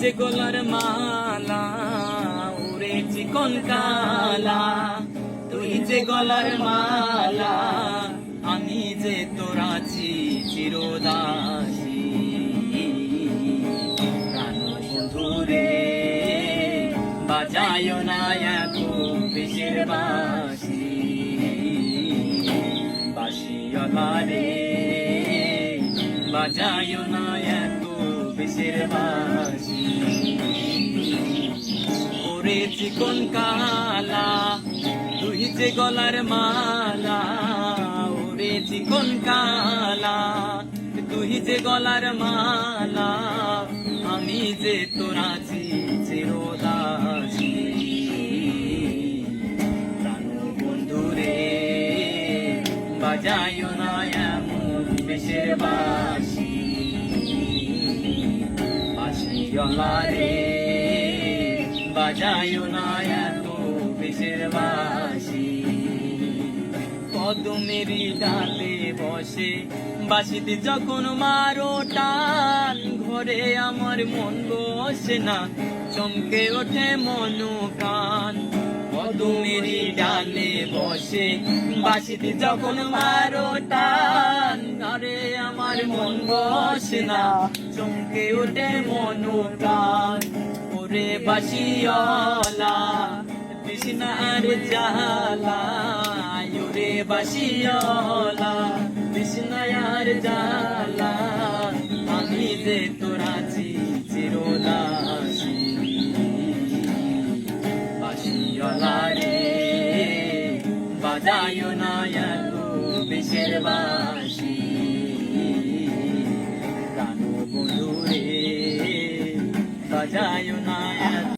যে গোলার মালা, ওরে চিকন কালা। তুই যে গলার মালা, আমি যে তোর আছি চিরদাসী। বন্ধুরে বাজায় না বেশের বাসি। বাসিয়লা রে বাজায় না বাসি। ওরে চিকন কালা, তুই যে গলার মালা, ওরে চিকন কালা, তুই যে গলার মালা, আমি যে তোর আছি চিরদাসী। বন্ধুরে বাজায় না এমন বেশের বাসি। বাসিওয়ালা রে, বাজায় না এত বেশের বাসি কদমেরই ডালে বসে বাসিতে যখন মারো টান, ঘরে আমার মন বসে না, চমকে ওঠে মন প্রাণ কদমেরই ডালে বসে বাসিতে যখন মারো টান মন বসে না, চমকে ওঠে মন প্রাণ ওরে বাসিওয়ালা কৃষ্ণার জালা ওরে বাসিওয়ালা কৃষ্ণার জালা আমি যে তোর চিরদাসী। বাসিওয়ালা রে, বাজায় না বিশের বাসি 加油呐耶